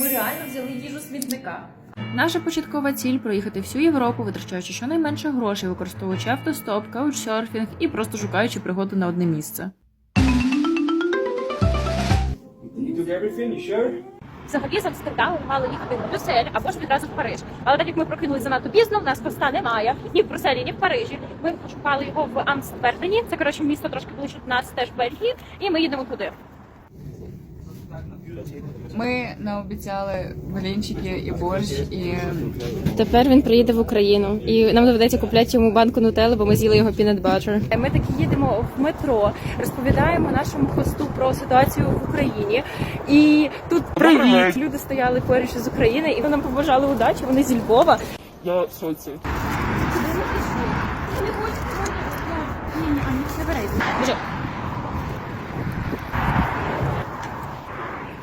Ми реально взяли їжу смітника. Наша початкова ціль проїхати всю Європу, витрачаючи щонайменше грошей, використовуючи автостоп, каучсерфінг і просто шукаючи пригоду на одне місце. Взагалі з Амстердаму мали їхати в Брюссель або ж відразу в Париж. Але так як ми прокинули занадто пізно, в нас поста немає ні в Брюсселі, ні в Парижі. Ми пошукали його в Амствердені. Це коротше місто трошки ближче до нас, теж в Бельгії, і ми їдемо туди. Ми наобіцяли блінчики і борщ, і Тепер він приїде в Україну, і нам доведеться купляти йому банку нутелли, бо ми з'їли його peanut butter. Ми таки їдемо в метро, розповідаємо нашому хосту про ситуацію в Україні. І тут привіт. Люди стояли поруч з України, і вони нам побажали удачі. Вони зі Львова. Я в шоці.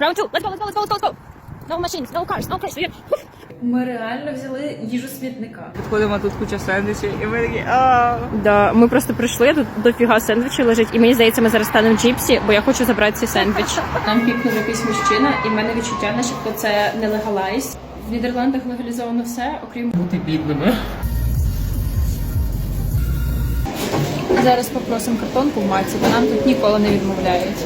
Round two. Let's go, let's go, let's go, let's go, let's go. No machines, no cars, no cars. Ми реально взяли їжу смітника. підходимо тут куча сендвічів, і ми такі а Да, ми просто прийшли, тут дофіга сендвічів лежить, і мені здається, ми зараз станемо в джипсі, бо я хочу забрати цей сендвіч. Нам пікнув якийсь мужчина, і в мене відчуття, начебто це не легалайз. В Нідерландах легалізовано все, окрім Бути бідними. Зараз попросимо картонку в маці, бо нам тут ніколи не відмовляють.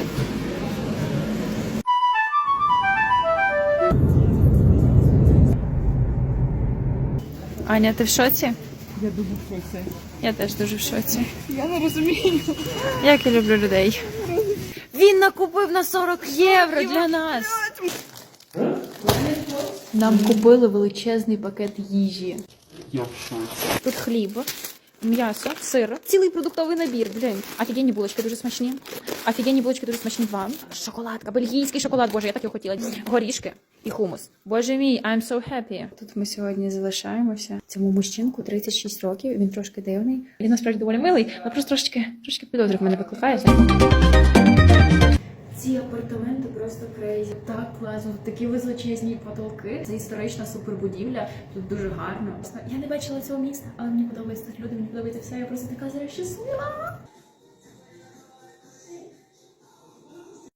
Аня, ти в шоці? я дуже в шоці. Я теж дуже в шоці. Я не розумію. Як я люблю людей. Він накупив на 40 євро для нас. Нам купили величезний пакет їжі. Я в шоці. тут хліб, м'ясо, сир, цілий продуктовий набір. Блін, офігенні булочки дуже смачні. Офігенні булочки дуже смачні вам. Шоколадка, бельгійський шоколад, боже, я так його хотіла. Горішки і хумус. Боже мій, I'm so happy. Тут ми сьогодні залишаємося. Цьому мужчинку 36 років, він трошки дивний. Він насправді доволі милий, але просто трошки, трошки підозрів мене викликає. Ці апартаменти просто крейзі. Так класно, тут такі височезні потолки. Це історична супербудівля. Тут дуже гарно. Я не бачила цього міста, але мені подобається тут люди, мені подобається все. Я просто така зараз щаслива.